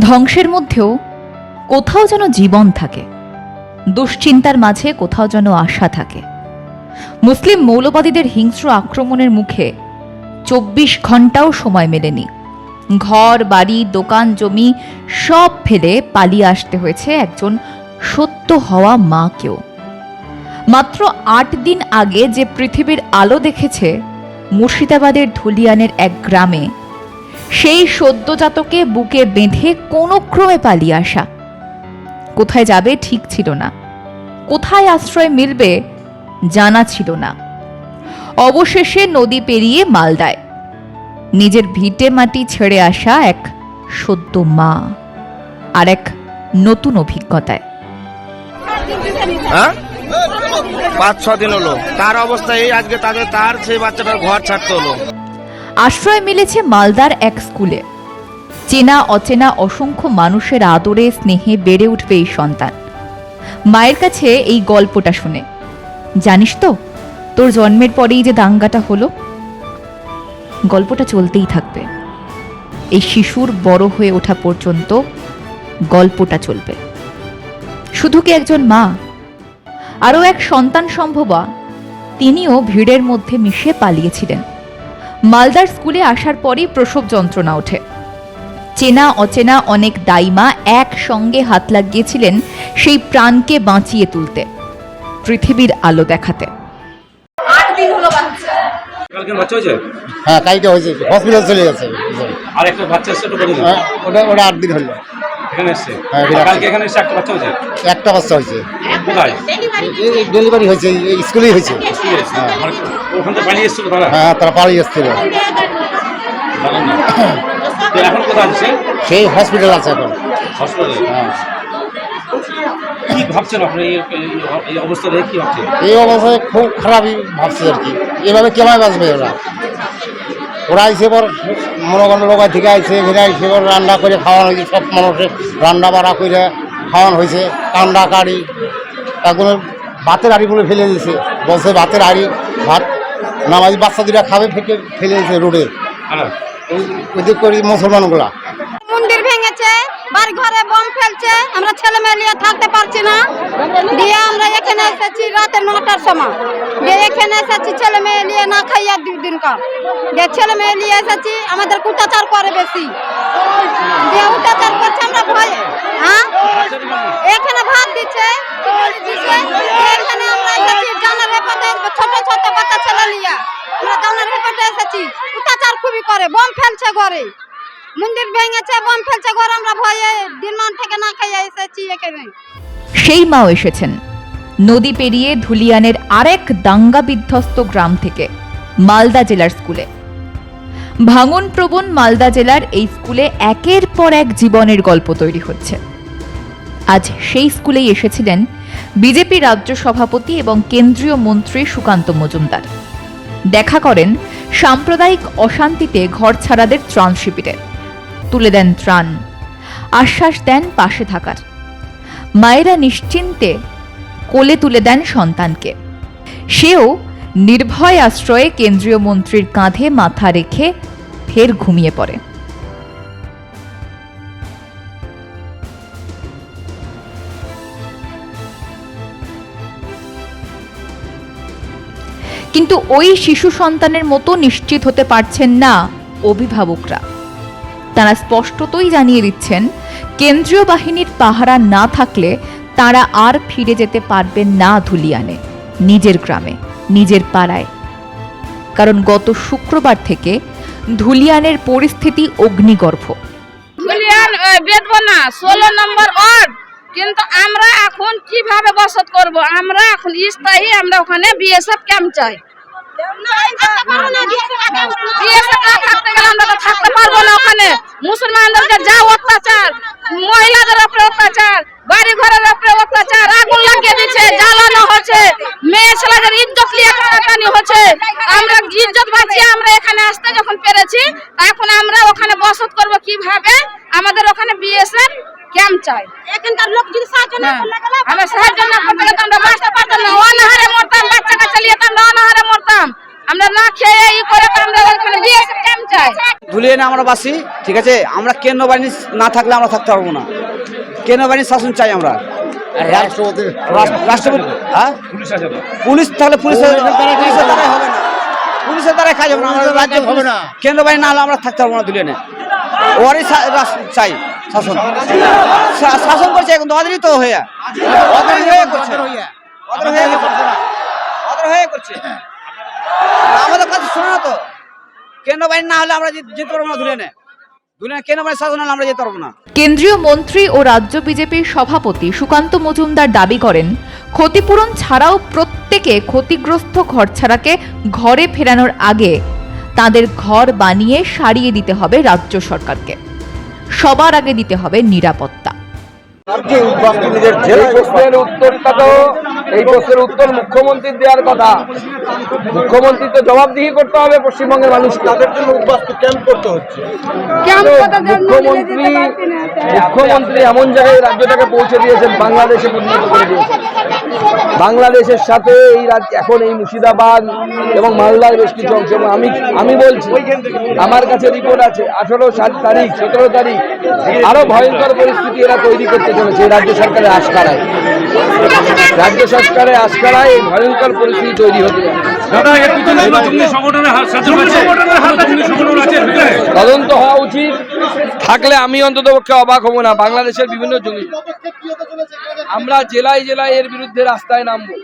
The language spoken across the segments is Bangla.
ধ্বংসের মধ্যেও কোথাও যেন জীবন থাকে, দুশ্চিন্তার মাঝে কোথাও যেন আশা থাকে। মুসলিম মৌলবাদীদের হিংস্র আক্রমণের মুখে চব্বিশ ঘন্টাও সময় মেলেনি। ঘর, বাড়ি, দোকান, জমি সব ফেলে পালিয়ে আসতে হয়েছে একজন সত্য হওয়া মাকেও। মাত্র আট দিন আগে যে পৃথিবীর আলো দেখেছে, মুর্শিদাবাদের ধুলিয়ানের এক গ্রামে সেই সদ্যজাতকে বুকে বেঁধে কোনো ক্রমে পালিয়ে আসা। কোথায় যাবে ঠিক ছিল না। কোথায় আশ্রয় মিলবে জানা ছিল না। অবশেষে নদী পেরিয়ে মালদায়। নিজের ভিটে মাটি ছেড়ে আসা এক সদ্য মা আর এক নতুন অভিজ্ঞতায়। হ্যাঁ? পাঁচ ছ দিন হলো। তার অবস্থা এই, আজকে তাদের, তার সেই বাচ্চাটার ঘর ছাড়তে হলো। আশ্রয় মিলেছে মালদার এক স্কুলে। চেনা, অচেনা, অসংখ্য মানুষের আদরে, স্নেহে বেড়ে উঠবে এই সন্তান। মায়ের কাছে এই গল্পটা শুনে। জানিস তো, তোর জন্মের পরেই যে দাঙ্গাটা হলো? গল্পটা চলতেই থাকবে। এই শিশুর বড় হয়ে ওঠা পর্যন্ত গল্পটা চলবে। শুধু কি একজন মা? আরও এক সন্তান সম্ভবা, তিনিও ভিড়ের মধ্যে মিশে পালিয়েছিলেন। মালদার স্কুলে আসার পরই প্রসব যন্ত্রণা ওঠে। চেনা অচেনা অনেক দাইমা একসঙ্গে হাত লাগিয়েছিলেন সেই প্রাণকে বাঁচিয়ে তুলতে পৃথিবীর আলো দেখাতে। কালকে বাচ্চা হয়েছে? হ্যাঁ কালকে হয়েছে হসপিটাল চলে গেছে। আর একটা বাচ্চা ছোট হ্যাঁ, ওটা ওটা আট দিন হলো। এখানে এসছে? হ্যাঁ, কালকে এখানে এসছে একটা বাচ্চা হয়েছে? একটা বাচ্চা হয়েছে। কোথায়? ডেলিভারি হয়েছে স্কুলেই হয়েছে। এসছে। মানে ওখান থেকে পালিয়ে এসছিল তারা? হ্যাঁ তারা পালিয়ে এসেছিল। এখন কোথায় আছে সেই হসপিটাল আছে এখন। হসপিটালে হ্যাঁ। কি ভাবছেন আপনি? এই- এই- এই অবস্থা দেখে কি ভাবছেন? এই অবস্থায় খুব খারাপই ভাবছে আর কি। এভাবে কেমন বাঁচবে ওরা? ওরা আইসে পর মনে করেন লোক থেকে আইসে এখানে আইসে রান্না করে খাওয়ানো হয়েছে সব মানুষের রান্না বাড়া করে খাওয়ানো হয়েছে কান্ডা কাড়ি এখন ভাতের হাড়ি বলে ফেলে দিয়েছে বসে ভাতের হাড়ি ভাত নামাজি বাচ্চা দুটা খাবে ফেটে ফেলে দিয়েছে রোডে। হ্যাঁ। ওই- করি মুসলমানগুলা। বাড়ি ঘরে বম ফেলছে, আমরা ছেলে মেয়ে থাকতে পারছি না। দিয়ে আমরা এখানে এসেছি রাতে নটার সময়। দিয়ে এখানে এসেছি ছেলে মেয়ে নিয়ে না খাইয়া দুই দিন কার। দিয়ে ছেলে মেয়ে নিয়ে এসেছি, আমাদের কুটাচার করে বেশি। দিয়ে অত্যাচার করছে, আমরা ভয় হ্যাঁ? এখানে ভাত দিচ্ছে ছোট ছোট বাচ্চা ছেলে নিয়ে। আমরা জানার হেপাতে এসেছি। অত্যাচার খুবই করে বম ফেলছে ঘরে। মন্দির ভেঙেছে বম ফেলছে ভয়ে থেকে না খাইয়া এসেছি সেই মাও এসেছেন। নদী পেরিয়ে ধুলিয়ানের আরেক দাঙ্গা বিধ্বস্ত গ্রাম থেকে, মালদা জেলার স্কুলে। ভাঙন প্রবণ মালদা জেলার এই স্কুলে একের পর এক জীবনের গল্প তৈরি হচ্ছে। আজ সেই স্কুলেই এসেছিলেন বিজেপি রাজ্য সভাপতি এবং কেন্দ্রীয় মন্ত্রী সুকান্ত মজুমদার। দেখা করেন সাম্প্রদায়িক অশান্তিতে ঘর ছাড়াদের ত্রাণ শিবিরে। তুলে দেন ত্রাণ। আশ্বাস দেন পাশে থাকার। মায়েরা নিশ্চিন্তে কোলে তুলে দেন সন্তানকে। সেও নির্ভয় আশ্রয়ে কেন্দ্রীয় মন্ত্রীর কাঁধে মাথা রেখে ফের ঘুমিয়ে পড়ে। কিন্তু ওই শিশু সন্তানের মতো নিশ্চিত হতে পারছেন না অভিভাবকরা। তারা স্পষ্টতই জানিয়ে দিচ্ছেন কেন্দ্রীয় বাহিনীর পাহারা না থাকলে তারা আর ফিরে যেতে পারবেন না ধুলিয়ানে নিজের গ্রামে নিজের পাড়ায়। কারণ গত শুক্রবার থেকে ধুলিয়ানের পরিস্থিতি অগ্নিগর্ভ। ধুলিয়ান ষোলো নম্বর ওয়ার্ড। কিন্তু আমরা এখন কীভাবে বসত করব? আমরা এখন স্থায়ী আমরা ওখানে বিএসএফ ক্যাম্প চাই। আমরা তো থাকতে পারব না ওখানে। মুসলমানদেরকে যা অত্যাচার মহিলাদের উপরে অত্যাচার বাড়ি ঘরের উপরে অত্যাচার আগুন লাগিয়ে দিচ্ছে জ্বালানো হচ্ছে মেয়ে ছেলেদের ইজ্জত নিয়ে টানাটানি হচ্ছে। আমরা ইজ্জত বাঁচিয়ে আমরা এখানে আসতে যখন পেরেছি এখন আমরা ওখানে বসত করব কীভাবে? আমাদের ওখানে বিএসএফ ক্যাম্প চাই। এখানকার লোক যদি সাহায্য না হ্যাঁ। আমরা সাহায্য না করতে আমরা বাঁচতে পারতাম না। অনাহারে মরতাম বাচ্চা কাচ্চা নিয়ে আমরা অনাহারে মরতাম। আমরা না খেয়ে ই করে আমরা ওখানে বিএসএফ ক্যাম্প চাই ধুলিয়ে না আমরা বাসি ঠিক আছে? আমরা কেন্দ্র বাহিনী না থাকলে আমরা থাকতে পারব না। কেন্দ্র বাহিনীর শাসন চাই আমরা? রাষ্ট্রপতি রাষ্ট্রপতি হ্যাঁ? পুলিশ তাহলে পুলিশের পুলিশের দ্বারাই হবে না। পুলিশের দ্বারাই কাজ হবে না। আমাদের রাজ্য হবে না। কেন্দ্র বাহিনী না হলে আমরা থাকতে পারব না ধুলিয়ে ওরই শা- রাস- চাই শাসন। শাসন করছে এখন তো ওদেরই তো হয়ে হয়ে করছে। ওদের হয়ে করছে। হয়ে করছে। আমাদের কাছে শোনো না তো। কেন্দ্র বাহিনী না হলে আমরা যেতে পারব না ধুলিয়ে ধুলিয়ে কেন্দ্র বাহিনী শাসন হলে আমরা যেতে পারব না? কেন্দ্রীয় মন্ত্রী ও রাজ্য বিজেপির সভাপতি সুকান্ত মজুমদার দাবি করেন ক্ষতিপূরণ ছাড়াও প্রত্যেকে ক্ষতিগ্রস্ত ঘরছাড়াকে ঘরে ফেরানোর আগে তাদের ঘর বানিয়ে সারিয়ে দিতে হবে রাজ্য সরকারকে। সবার আগে দিতে হবে নিরাপত্তা। উত্তরটা তো এই প্রশ্নের উত্তর মুখ্যমন্ত্রীর দেওয়ার কথা। মুখ্যমন্ত্রী তো জবাবদিহি করতে হবে পশ্চিমবঙ্গের মানুষকে। তাদের জন্য ক্যাম্প করতে হচ্ছে। মুখ্যমন্ত্রী মুখ্যমন্ত্রী এমন জায়গায় রাজ্যটাকে পৌঁছে দিয়েছেন বাংলাদেশে পরিণত করে দিয়েছেন। বাংলাদেশের সাথে এই রাজ্য এখন এই মুর্শিদাবাদ এবং মালদার বেশ কিছু অংশ। আমি আমি বলছি আমার কাছে রিপোর্ট আছে আঠারো সাত তারিখ সতেরো তারিখ আরও ভয়ঙ্কর পরিস্থিতি এরা তৈরি করতে চলেছে রাজ্য সরকারের আশকারায় রাজ্য সরকারের আশকারায় এই ভয়ঙ্কর পরিস্থিতি তৈরি হতে? তদন্ত হওয়া উচিত। থাকলে আমি অন্তত পক্ষে অবাক হব না। বাংলাদেশের বিভিন্ন জঙ্গি আমরা জেলায় জেলায় এর বিরুদ্ধে রাস্তায় নামবো।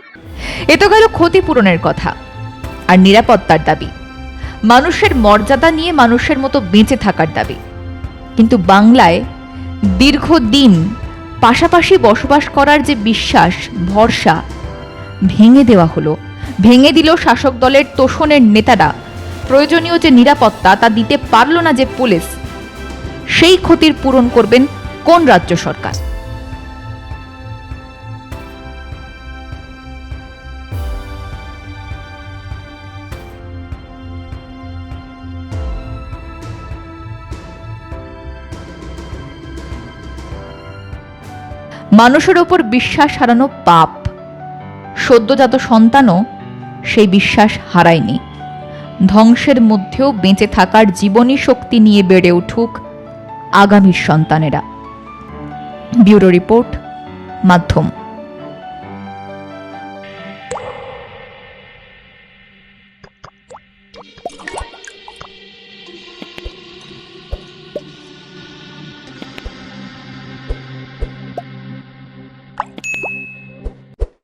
এ তো গেল ক্ষতিপূরণের কথা আর নিরাপত্তার দাবি। মানুষের মর্যাদা নিয়ে মানুষের মতো বেঁচে থাকার দাবি। কিন্তু বাংলায় দীর্ঘদিন পাশাপাশি বসবাস করার যে বিশ্বাস, ভরসা ভেঙে দেওয়া হলো। ভেঙে দিল শাসক দলের তোষণের নেতারা। প্রয়োজনীয় যে নিরাপত্তা তা দিতে পারল না যে পুলিশ, সেই ক্ষতির পূরণ করবেন কোন রাজ্য সরকার? মানুষের ওপর বিশ্বাস হারানো পাপ। সদ্যজাত সন্তানও সেই বিশ্বাস হারায়নি। ধ্বংসের মধ্যেও বেঁচে থাকার জীবনী শক্তি নিয়ে বেড়ে উঠুক আগামীর সন্তানেরা। ব্যুরো রিপোর্ট, মাধ্যম।